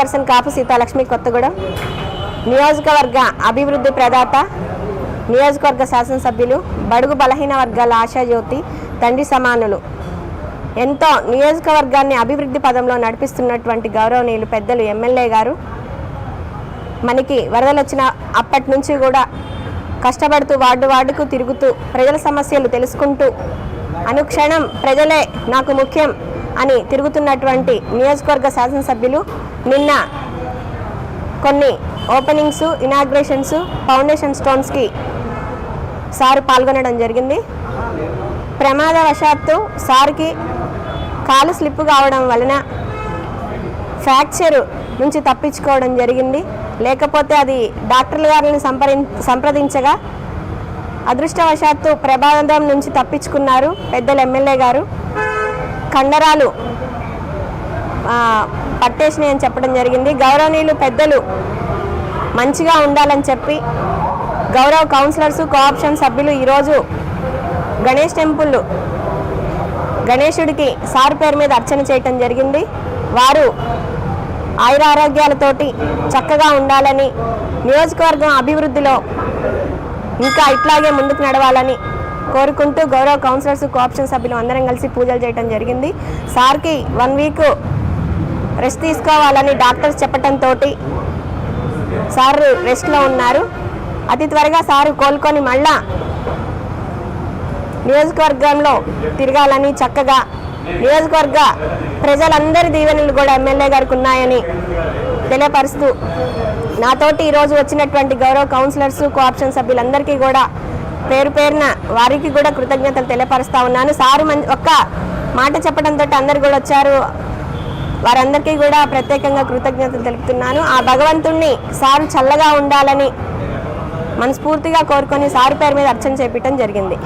Person కాపు సీతాలక్ష్మి కొత్తగూడెం. నియోజకవర్గ అభివృద్ధి ప్రదాత నియోజకవర్గ శాసనసభ్యులు బడుగు బలహీన వర్గాల ఆశాజ్యోతి తండ్రి సమానులు. ఎంతో నియోజకవర్గాన్ని అభివృద్ధి పదంలో నడిపిస్తున్నటువంటి గౌరవనీయులు పెద్దలు ఎమ్మెల్యే గారు. మనకి వరదలు వచ్చిన అప్పటి నుంచి కూడా కష్టపడుతూ వార్డు వార్డుకు తిరుగుతూ ప్రజల సమస్యలు తెలుసుకుంటూ అనుక్షణం ప్రజలే నాకు ముఖ్యం. అని తిరుగుతున్నటువంటి నియోజకవర్గ శాసనసభ్యులు నిన్న కొన్ని ఓపెనింగ్స్ ఇనాగ్రేషన్స్ ఫౌండేషన్ స్టోన్స్కి సార్ పాల్గొనడం జరిగింది. ప్రమాదవశాత్తు సార్కి కాలు స్లిప్ కావడం వలన ఫ్రాక్చర్ నుంచి తప్పించుకోవడం జరిగింది. లేకపోతే అది డాక్టర్ల గారిని సంప్రది సంప్రదించగా అదృష్టవశాత్తు ప్రమాదం నుంచి తప్పించుకున్నారు పెద్దలు ఎమ్మెల్యే గారు. కండరాలు పట్టేసినాయని పట్టేసినాయి అని చెప్పడం జరిగింది. గౌరవనీయులు పెద్దలు మంచిగా ఉండాలని చెప్పి గౌరవ కౌన్సిలర్స్ కోఆప్షన్ సభ్యులు ఈరోజు గణేష్ టెంపుల్ గణేశుడికి సార్ పేరు మీద అర్చన చేయటం జరిగింది. వారు ఆయుర ఆరోగ్యాలతోటి చక్కగా ఉండాలని నియోజకవర్గం అభివృద్ధిలో ఇంకా ఇట్లాగే ముందుకు నడవాలని కోరుకుంటూ గౌరవ కౌన్సిలర్స్ కోఆప్షన్ సభ్యులు అందరం కలిసి పూజలు చేయడం జరిగింది. సార్కి వన్ వీక్ రెస్ట్ తీసుకోవాలని డాక్టర్స్ చెప్పడంతో సార్ రెస్ట్లో ఉన్నారు. అతి త్వరగా సారు కోలుకొని మళ్ళా నియోజకవర్గంలో తిరగాలని చక్కగా నియోజకవర్గ ప్రజలందరి దీవెనలు కూడా ఎమ్మెల్యే గారికి ఉన్నాయని తెలియపరుస్తూ నాతోటి ఈరోజు వచ్చినటువంటి గౌరవ కౌన్సిలర్స్ కోఆప్షన్ సభ్యులందరికీ కూడా పేరు పేరున వారికి కూడా కృతజ్ఞతలు తెలియపరుస్తా ఉన్నాను. సారు మం ఒక్క మాట చెప్పడంతో అందరు కూడా వచ్చారు. వారందరికీ కూడా ప్రత్యేకంగా కృతజ్ఞతలు తెలుపుతున్నాను. ఆ భగవంతుణ్ణి సారు చల్లగా ఉండాలని మనస్ఫూర్తిగా కోరుకొని సారు పేరు మీద అర్చన చేపించడం జరిగింది.